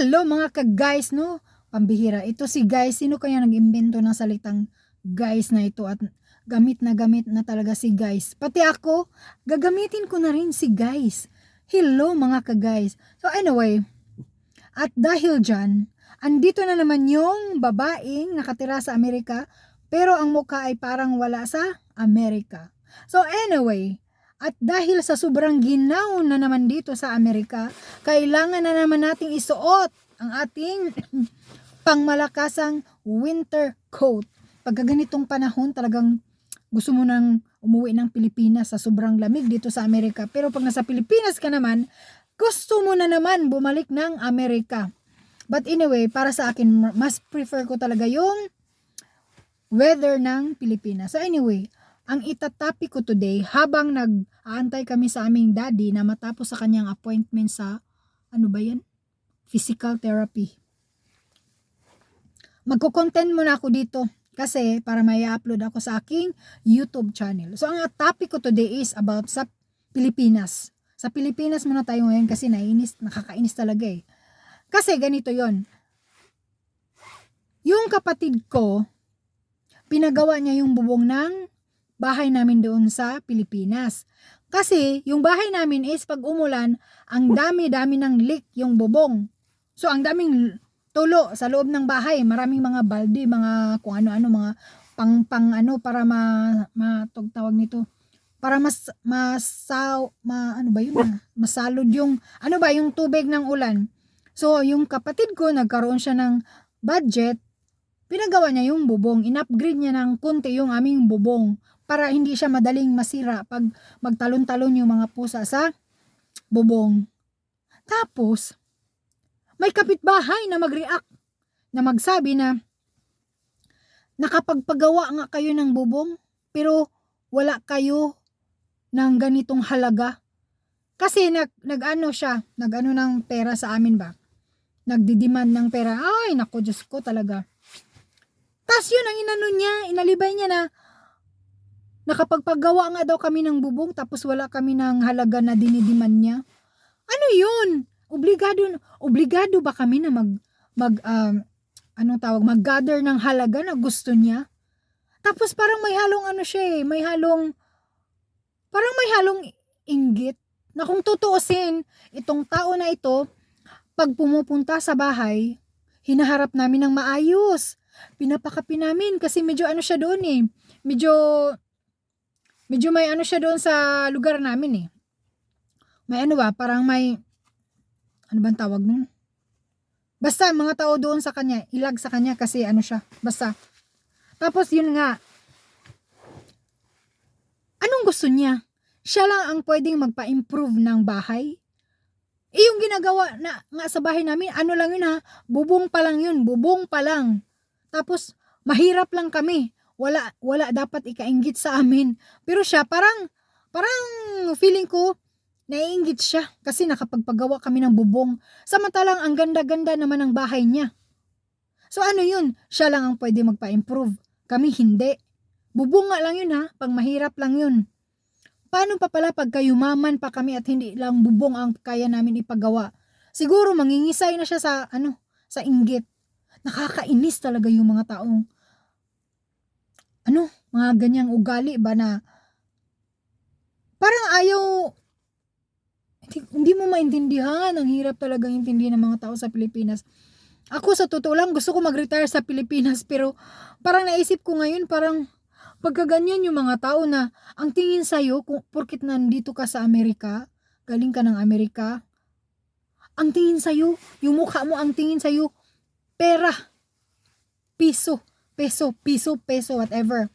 Hello mga ka-guys, no? Pambihira. Ito si guys. Sino kaya nag-imbento ng salitang guys na ito at gamit na gamit na talaga si guys. Pati ako, gagamitin ko na rin si guys. Hello mga ka-guys. So anyway, at dahil dyan, andito na naman yung babaeng nakatira sa Amerika pero ang mukha ay parang wala sa Amerika. So anyway, at dahil sa sobrang ginaw na naman dito sa Amerika, kailangan na naman nating isuot ang ating pangmalakasang winter coat. Pagka ganitong panahon, talagang gusto mo nang umuwi ng Pilipinas sa sobrang lamig dito sa Amerika. Pero pag nasa Pilipinas ka naman, gusto mo na naman bumalik ng Amerika. But anyway, para sa akin, mas prefer ko talaga yung weather ng Pilipinas. So anyway, ang itatopic ko today, habang nag-aantay kami sa aming daddy na matapos sa kanyang appointment sa, ano ba yan? Physical therapy. Magko-content muna ako dito kasi para may upload ako sa aking YouTube channel. So ang topic ko today is about sa Pilipinas. Sa Pilipinas muna tayo ngayon kasi nainis, nakakainis talaga eh. Kasi ganito yon Yung kapatid ko, pinagawa niya yung bubong ng bahay namin doon sa Pilipinas. Kasi yung bahay namin is pag umulan, ang dami-dami ng leak yung bubong. So ang daming tulo sa loob ng bahay, maraming mga balde, mga kung ano-ano, mga pang pang ano para ma, ma tog- tawag nito para mas masaw ma ano ba yun ah? masalod yung ano ba yung tubig ng ulan so yung kapatid ko nagkaroon siya ng budget pinagawa niya yung bubong in-upgrade niya ng konti yung aming bubong para hindi siya madaling masira pag magtalon-talon yung mga pusa sa bubong tapos may kapitbahay na mag-react na magsabi na nakapagpagawa nga kayo ng bubong pero wala kayo ng ganitong halaga. Kasi nag, nag-ano siya, nag-ano ng pera sa amin ba? Nagdidemand ng pera. Ay, nako, Diyos ko talaga. Tapos yun ang inano niya, inalibay niya na nakapagpagawa nga daw kami ng bubong tapos wala kami ng halaga na dinidiman niya. Ano yun? Obligado, obligado ba kami na mag, mag, um, anong tawag, mag-gather ng halaga na gusto niya? Tapos parang may halong ano siya eh, may halong, parang may halong inggit na kung tutuusin, itong tao na ito, pag pumupunta sa bahay, hinaharap namin ng maayos. Pinapakapi namin kasi medyo ano siya doon eh. Medyo, medyo may ano siya doon sa lugar namin eh. May ano ba, parang may, ano bang tawag nun? Basta mga tao doon sa kanya, ilag sa kanya kasi ano siya, basta. Tapos yun nga, anong gusto niya? Siya lang ang pwedeng magpa-improve ng bahay? Eh yung ginagawa na nga sa bahay namin, ano lang yun ha, bubong pa lang yun, bubong pa lang. Tapos, mahirap lang kami. Wala, wala dapat ikainggit sa amin. Pero siya, parang, parang feeling ko, naiinggit siya kasi nakapagpagawa kami ng bubong. Samantalang ang ganda-ganda naman ng bahay niya. So ano yun? Siya lang ang pwede magpa-improve. Kami hindi. Bubong nga lang yun ha, pag mahirap lang yun. Paano pa pala pag kayumaman pa kami at hindi lang bubong ang kaya namin ipagawa? Siguro mangingisay na siya sa ano, sa inggit. Nakakainis talaga yung mga taong ano, mga ganyang ugali ba na parang ayaw hindi, hindi mo maintindihan. Ang hirap talaga intindihan ng mga tao sa Pilipinas. Ako sa totoo lang gusto ko mag-retire sa Pilipinas pero parang naisip ko ngayon parang pagkaganyan yung mga tao na ang tingin sa'yo kung porkit nandito ka sa Amerika, galing ka ng Amerika, ang tingin sa'yo, yung mukha mo ang tingin sa'yo, pera, piso, peso, piso, peso, whatever.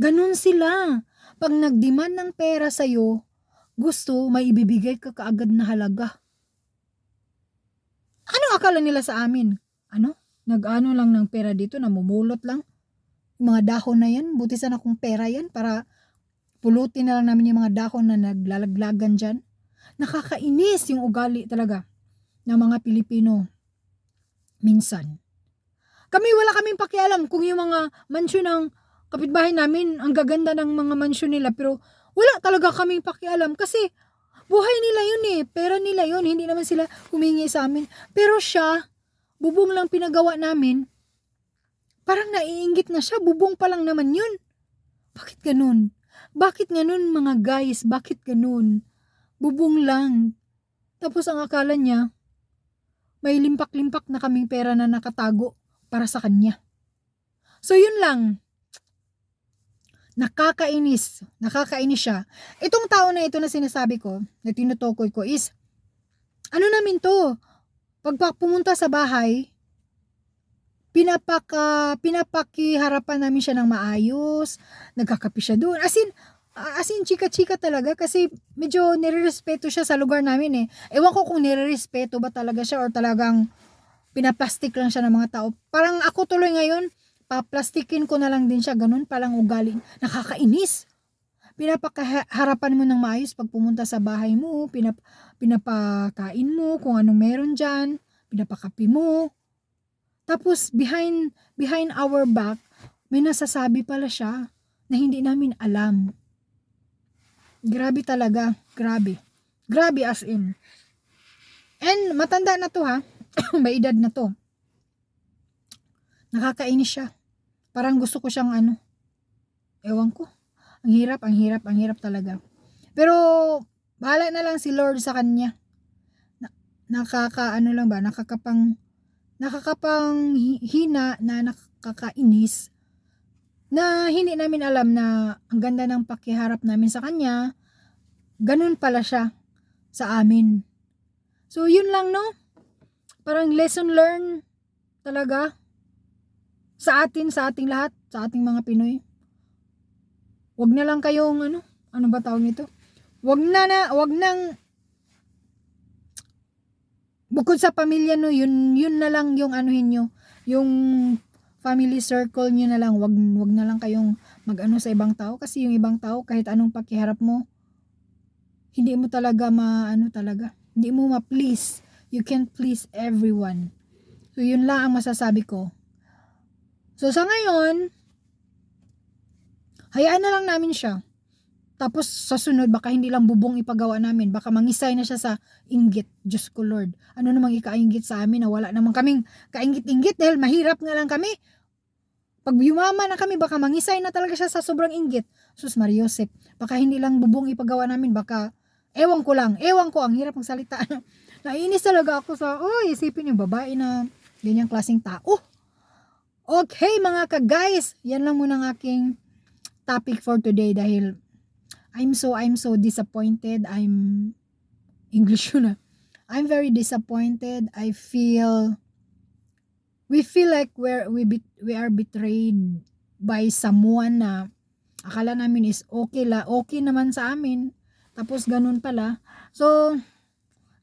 Ganun sila. Pag nagdemand ng pera sa'yo, gusto, may ibibigay ka kaagad na halaga. Ano akala nila sa amin? Ano? Nag-ano lang ng pera dito, namumulot lang. Yung mga dahon na yan, buti sana kung pera yan para pulutin na lang namin yung mga dahon na naglalaglagan dyan. Nakakainis yung ugali talaga ng mga Pilipino minsan. Kami wala kaming pakialam kung yung mga mansyon ng kapitbahay namin, ang gaganda ng mga mansyon nila pero wala talaga kaming pakialam kasi Buhay nila yun eh. Pera nila yun. Hindi naman sila humingi sa amin. Pero siya, bubong lang pinagawa namin. Parang naiingit na siya. Bubong pa lang naman yun. Bakit ganun? Bakit ganun mga guys? Bakit ganun? Bubong lang. Tapos ang akala niya, may limpak-limpak na kaming pera na nakatago para sa kanya. So yun lang. Nakakainis. Nakakainis siya. Itong tao na ito na sinasabi ko, na tinutukoy ko is, ano namin to? Pag pa- pumunta sa bahay, pinapaka, pinapakiharapan namin siya ng maayos, nagkakapi siya doon. As in, as in, chika-chika talaga kasi medyo nirerespeto siya sa lugar namin eh. Ewan ko kung nirerespeto ba talaga siya or talagang pinaplastic lang siya ng mga tao. Parang ako tuloy ngayon, paplastikin ko na lang din siya. Ganun palang ugali. Nakakainis. Pinapakaharapan mo ng maayos pag pumunta sa bahay mo. Pinap, pinapakain mo kung anong meron dyan. Pinapakapi mo. Tapos behind, behind our back, may nasasabi pala siya na hindi namin alam. Grabe talaga. Grabe. Grabe as in. And matanda na to ha. may edad na to. Nakakainis siya. Parang gusto ko siyang ano. Ewan ko. Ang hirap, ang hirap, ang hirap talaga. Pero, bahala na lang si Lord sa kanya. Na, nakaka, ano lang ba, nakakapang, nakakapang hi- hina na nakakainis na hindi namin alam na ang ganda ng pakiharap namin sa kanya, ganun pala siya sa amin. So, yun lang, no? Parang lesson learned talaga sa atin, sa ating lahat, sa ating mga Pinoy. Wag na lang kayong ano, ano ba tawag nito? Wag na na, wag nang bukod sa pamilya no, yun yun na lang yung anuhin nyo, yung family circle nyo na lang, wag wag na lang kayong mag-ano sa ibang tao kasi yung ibang tao kahit anong pakiharap mo hindi mo talaga maano talaga. Hindi mo ma-please. You can't please everyone. So yun lang ang masasabi ko. So sa ngayon, hayaan na lang namin siya. Tapos sa sunod, baka hindi lang bubong ipagawa namin. Baka mangisay na siya sa inggit. Diyos ko Lord. Ano namang ikainggit sa amin na wala namang kaming kainggit-inggit dahil mahirap nga lang kami. Pag yumama na kami, baka mangisay na talaga siya sa sobrang inggit. Sus Mariosep, baka hindi lang bubong ipagawa namin. Baka, ewan ko lang. Ewan ko, ang hirap ng salita. Naiinis talaga ako sa, oh, isipin yung babae na ganyang klaseng tao. Okay mga ka-guys, yan lang muna ang aking topic for today dahil I'm so, I'm so disappointed. I'm, English yun ah. I'm very disappointed. I feel, we feel like we're, we, bet, we are betrayed by someone na akala namin is okay la, okay naman sa amin. Tapos ganun pala. So,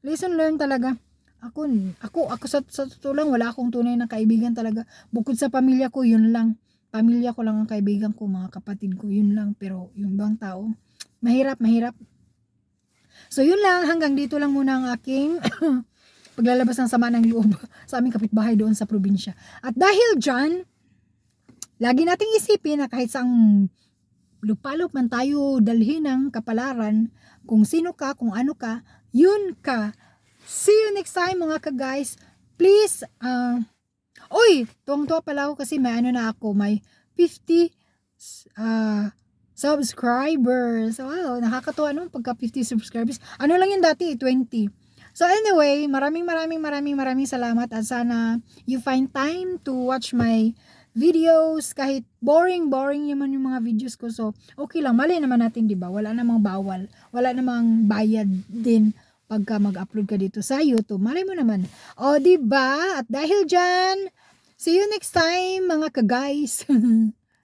lesson learned talaga. Ako, ako, ako sa, sa totoo lang, wala akong tunay na kaibigan talaga. Bukod sa pamilya ko, yun lang. Pamilya ko lang ang kaibigan ko, mga kapatid ko, yun lang. Pero yung bang tao, mahirap, mahirap. So yun lang, hanggang dito lang muna ang aking paglalabas ng sama ng loob sa aming kapitbahay doon sa probinsya. At dahil dyan, lagi nating isipin na kahit saang lupalop man tayo dalhin ng kapalaran, kung sino ka, kung ano ka, yun ka. See you next time mga ka-guys. Please, uh, Uy, tuwang-tuwa pala ako kasi may ano na ako, may 50 uh, subscribers. Wow, nakakatuwa naman pagka 50 subscribers. Ano lang yun dati, 20. So anyway, maraming maraming maraming maraming salamat at sana you find time to watch my videos kahit boring boring naman yung mga videos ko. So okay lang. Mali naman natin 'di ba? Wala namang bawal. Wala namang bayad din pagka mag-upload ka dito sa YouTube. Malay mo naman. O 'di ba? At dahil diyan see you next time mga ka-guys